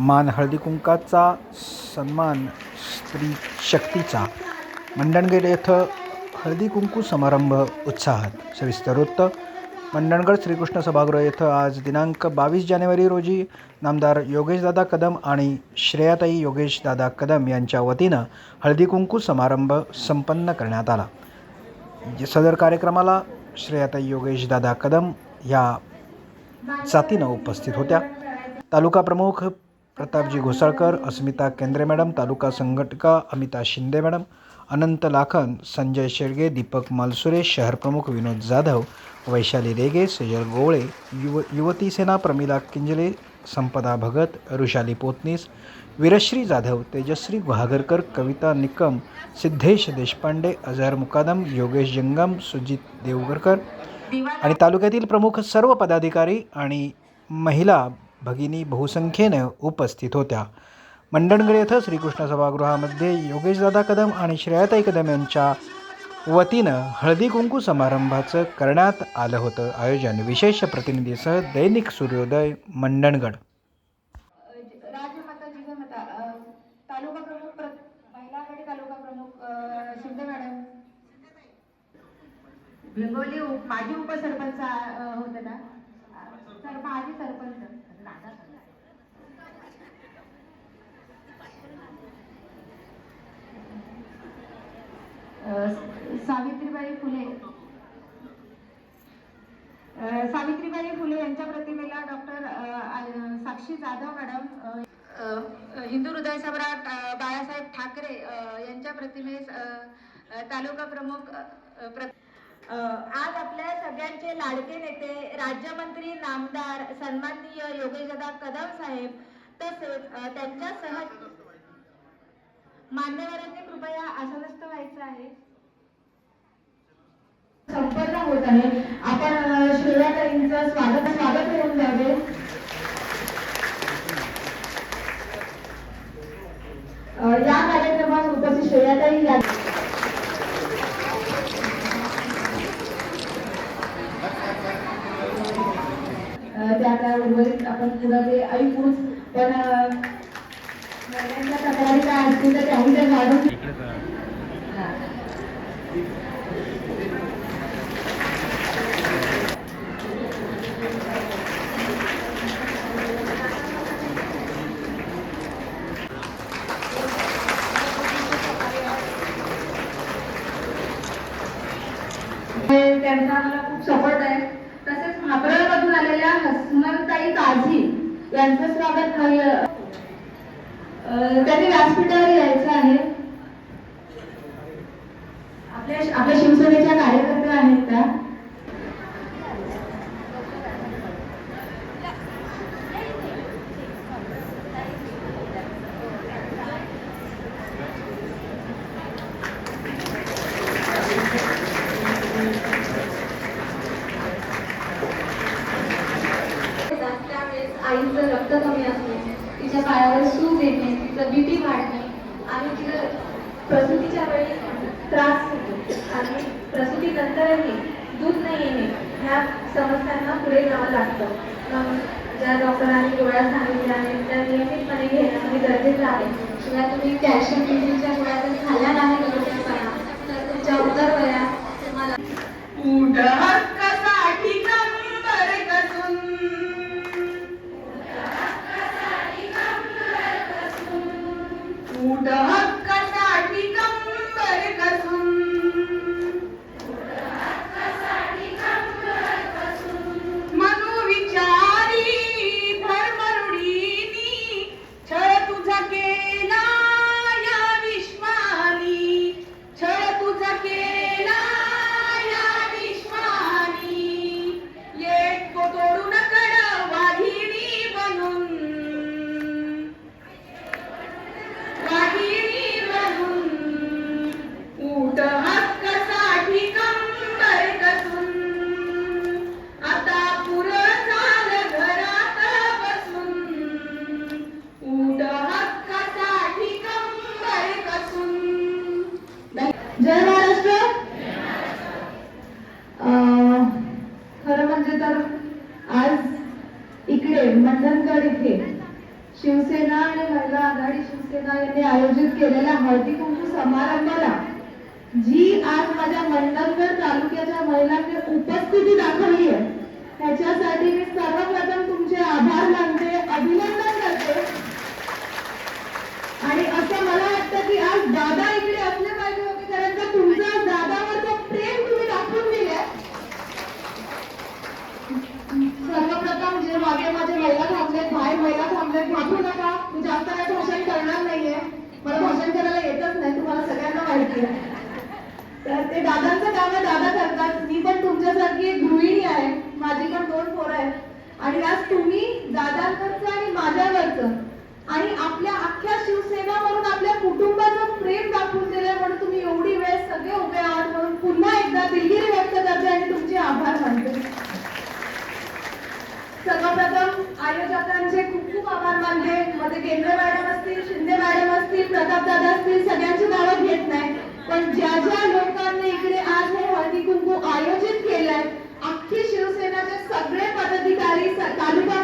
मान हळदी कुंकाचा सन्मान स्त्री शक्तीचा. मंडणगड येथं हळदी कुंकू समारंभ उत्साहात. सविस्तर वृत्त. मंडणगड श्रीकृष्ण सभागृह येथं आज दिनांक बावीस जानेवारी रोजी नामदार योगेशदादा कदम आणि श्रेयाताई योगेशदादा कदम यांच्या वतीनं हळदी कुंकू समारंभ संपन्न करण्यात आला. सदर कार्यक्रमाला श्रेयाताई योगेशदादा कदम या जातीनं उपस्थित होत्या. तालुका प्रमुख प्रतापजी घोसाळकर अस्मिता केंद्रे मॅडम तालुका संघटका अमिता शिंदे मॅडम अनंत लाखन संजय शेळगे दीपक मालसुरे शहर प्रमुख विनोद जाधव वैशाली रेगे सेजल गोवळे युव युवती सेना प्रमिला किंजले संपदा भगत ऋषाली पोतनीस वीरश्री जाधव तेजश्री गुहागरकर कविता निकम सिद्धेश देशपांडे अझहर मुकादम योगेश जंगम सुजित देवगरकर आणि तालुक्यातील प्रमुख सर्व पदाधिकारी आणि महिला भगिनी बहुसंख्येनं उपस्थित होत्या. मंडणगड येथं श्रीकृष्ण सभागृहामध्ये योगेशदादा कदम आणि श्रेयाताई कदम यांच्या वतीनं हळदी कुंकू समारंभाचं करण्यात आलं होतं. आयोजन विशेष प्रतिनिधीसह दैनिक सूर्योदय मंडणगड. जिजामाता अ, तालुका प्रमुख प्र महिला आघाडी तालुका प्रमुख अ, शिंदे मॅडम भिंगोली उप- माजी उपसरपंच अ, होते ना सर माजी सरपंच अ, सावित्रीबाई फुले. सावित्रीबाई फुले यांच्या प्रतिमेला डॉक्टर साक्षी जाधव मॅडम हिंदू हृदय सम्राट बाळासाहेब ठाकरे यांच्या प्रतिमेस तालुका प्रमुख आज आपल्या सगळ्यांचे लाडके नेते राज्यमंत्री नामदार सन्माननीय योगेशदा कदम साहेब तसेच त्यांच्या त्यांच्यासह मान्यवरांनी कृपया आसनस्थ व्हायचं आहे. संपन्न होत आहे. आपण शिवराताईंचं स्वागत स्वागत करून द्यावे या कार्यक्रमात उपस्थित शिवराताई या त्या त्या उर्वरित आपण पुढे ऐकूच पण अ, महिलांच्या तक्रारी काय असतील तर त्याही त्या जाणून हा. त्यांचा मला खूप सपोर्ट आहे तसेच म्हापरमधून आलेल्या हसमनताई काझी यांचं स्वागत नाही अं, त्यांनी व्यासपीठावर यायचं आहे आपल्या आपल्या शिवसेनेच्या कार्यकर्त्या आहेत त्या आईचं रक्त कमी असणे तिच्या पायावर सूज येणे तिचं बीपी वाढणे आणि तिला प्रसूतीच्या वेळी त्रास होतो. आणि प्रसूतीनंतरही दूध नाही येणे ह्या समस्यांना पुढे जावं लागतं. ज्या डॉक्टरांनी गोळ्या सांगितल्या आहेत त्या नियमितपणे घेणं म्हणजे गरजेचं आहे. शिवाय तुम्ही कॅल्शियम टीसीच्या गोळ्या जर खाल्ल्या नाही तर तुमच्या उदर वया तुम्हाला उठ येथे मंडणगड इथे. शिवसेना आणि महिला आघाडी शिवसेना यांनी आयोजित केलेल्या हळदी कुंकू समारंभाला जी आज माझ्या मंडणगड तालुक्याच्या महिलांनी उपस्थिती दाखवली आहे. त्याच्यासाठी मी सर्वप्रथम तुमचे आभार मानते अभिनंदन करते. आणि असं मला वाटतं की आज दादा इकडे असल्यामुळे माझ्या दादा करतात मी पण तुमच्यासारखी एक गृहिणी आहे. माझी पण दोन पोरं आहे आणि आज तुम्ही दादांवरचं आणि माझ्यावरचं आणि आपल्या अख्ख्या शिवसेना म्हणून आपल्या कुटुंबाचं प्रेम दाखवून दिलं म्हणून तुम्ही एवढी वेळ सगळे उभे आहात म्हणून पुन्हा एकदा दिलगिरी व्यक्त करते आणि तुमचे आभार मानते. सर्वप्रथम आयोजकांचे खूप खूप आभार मानले मध्ये केंद्र मॅडम असतील शिंदे मॅडम असतील प्रताप दादा असतील सगळ्यांची नावं घेत नाही. पण ज्या ज्या लोकांनी इकडे आज हे हळदी कुंकू आयोजित केलंय अख्खी शिवसेनाचे सगळे पदाधिकारी तालुका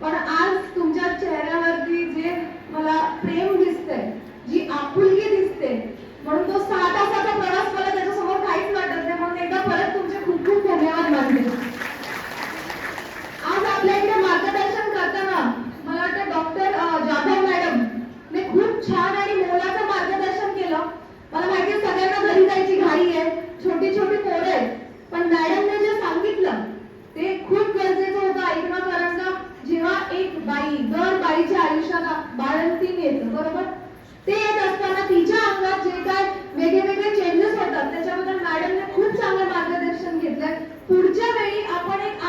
પણ આ घेतलं बरोबर? ते येत असताना तिच्या अंगात जे काय वेगळे वेगळे चेंजेस होतात त्याच्याबद्दल मॅडमने खूप चांगलं मार्गदर्शन घेतलंय. पुढच्या वेळी आपण एक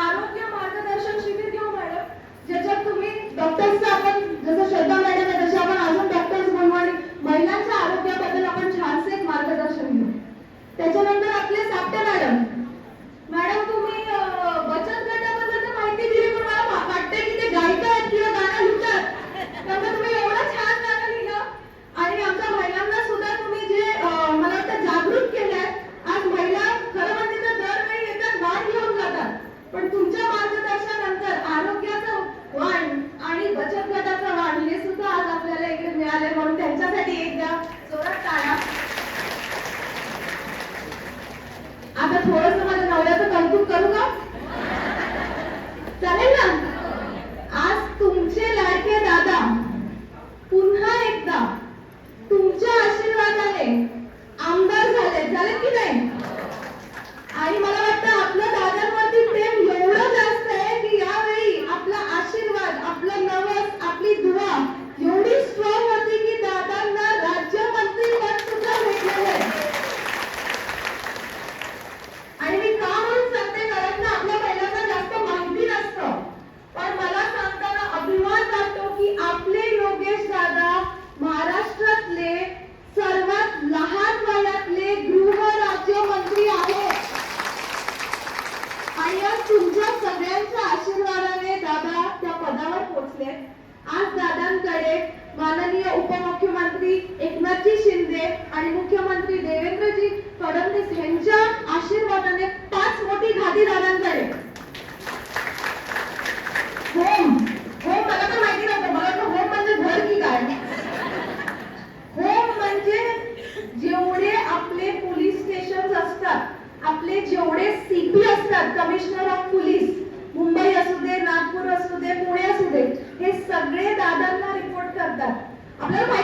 होते आज दादांकडे माननीय उपमुख्यमंत्री एकनाथजी शिंदे आणि मुख्यमंत्री देवेंद्रजी फडणवीस यांच्या आशीर्वादाने पाच मोठी खादी दादांकडे. होम. होम मला तर माहिती नव्हतं. मला तर होम म्हणजे घर की काय? होम म्हणजे जेवढे आपले पोलीस स्टेशन असतात आपले जेवढे सीपी असतात कमिशनर আপনারা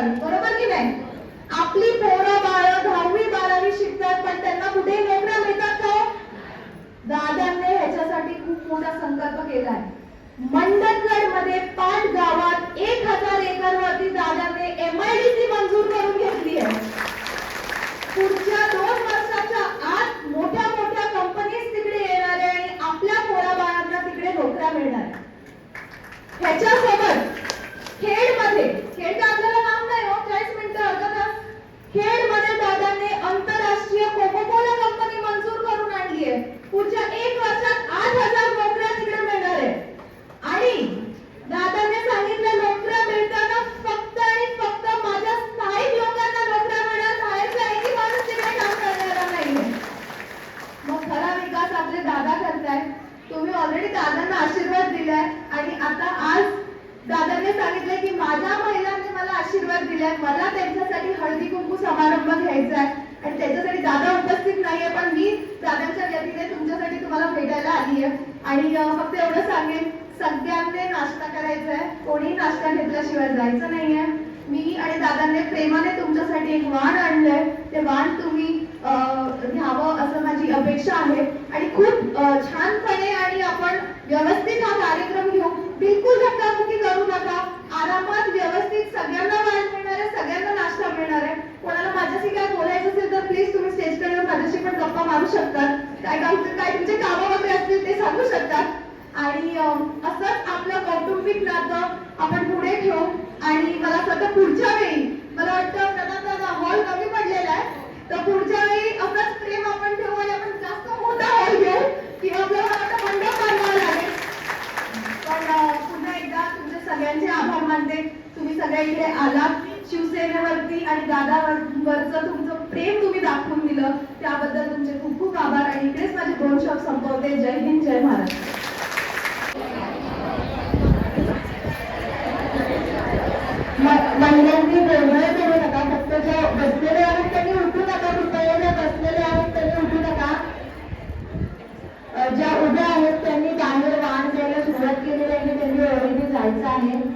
बेरोजगार बरोबर की नाही? आपली पोरं बाळ दहावी बारावी शिकतात पण त्यांना कुठे नोकऱ्या मिळतात का हो? दादांनी ह्याच्यासाठी खूप मोठा संकल्प केलाय मंडणगडमध्ये पाच गावात एक हजार एकर वरती दादाने एमआयडीसी मंजूर करून घेतली आहे. पुढच्या दोन वर्षाच्या आत मोठ्या मोठ्या कंपनीज तिकडे येणार आहे आणि आपल्या पोराबाळांना तिकडे नोकऱ्या मिळणार ह्याच्या ह्याच्यासोबत खेडमध्ये खेड आपल्याला नाव नाही हो चाळीस मिनिटं अर्धा तास खेडमध्ये दादाने आंतरराष्ट्रीय कोको कोला कंपनी मंजूर करून आणली आहे पुढच्या एक वर्षात आठ हजार नोकऱ्या तिकडे मिळणार आहे आणि दादाने सांगितलं नोकऱ्या मिळताना फक्त आणि फक्त माझ्या स्थायिक लोकांना नोकऱ्या मिळणार बाहेरचा एकही माणूस तिकडे काम करणारा नाहीये मग खरा विकास आपले दादा करताय तुम्ही दादांना आशीर्वाद दिलाय. आणि आता आज दादांनी सांगितलंय की माझ्या महिलांनी मला आशीर्वाद दिलाय. मला त्यांच्यासाठी हळदी कुंकू समारंभ घ्यायचा आहे आणि त्याच्यासाठी दादा उपस्थित नाहीये पण मी दादांच्या व्यतीने तुमच्यासाठी तुम्हाला भेटायला आली आहे आणि फक्त एवढं सांगेन सगळ्यांनी नाश्ता करायचा आहे कोणी नाश्ता घेतल्याशिवाय जायचं नाहीये. मी आणि दादांनी प्रेमाने तुमच्यासाठी एक वाण आणलंय. ते वाण तुम्ही अं, घ्यावं असं आपली अपेक्षा आहे. आणि खूप छानपणे आणि आपण व्यवस्थित हा कार्यक्रम घेऊ. बिलकुल धक्काबुक्की करू नका. आरामात व्यवस्थित सगळ्यांना वाण मिळणार आहे सगळ्यांना नाश्ता मिळणार. आहे कोणाला माझ्याशी काय बोलायचं असेल तर प्लीज तुम्ही स्टेजकडे येऊन माझ्याशी पण गप्पा मारू शकतात. काय काम काय तुमचे कामं वगैरे असतील ते सांगू शकतात. आणि असंच आपलं कौटुंबिक नातं आपण पुढे ठेवू. आणि मला असं पुढच्या वेळी मला वाटतं प्रधान दादा हॉल कमी पडलेला आहे तर पुढच्या वेळी असंच प्रेम आपण ठेवू आणि आपण जास्त मोठा हॉल घेऊ किंवा आपल्याला मला वाटतं मंडप बांधावं लागेल पण अं, पुन्हा एकदा तुमचे सगळ्यांचे आभार मानते तुम्ही सगळे इकडे आलात शिवसेनेवरती आणि दादावर वरचं तुमचं प्रेम तुम्ही दाखवून दिलं त्याबद्दल तुमचे खूप खूप आभार आणि इकडेच माझे दोन शब्द संपवते जय हिंद जय महाराष्ट्र महिलांनी गोंधळ करू नका फक्त जे बसलेले आहेत त्यांनी उठू नका कृपया ज्या बसलेले आहेत त्यांनी उठू नका अ, ज्या उभ्या आहेत त्यांनी बाहेर वाहन द्यायला सुरुवात केलेली आहे त्यांनी ओळखी जायचं आहे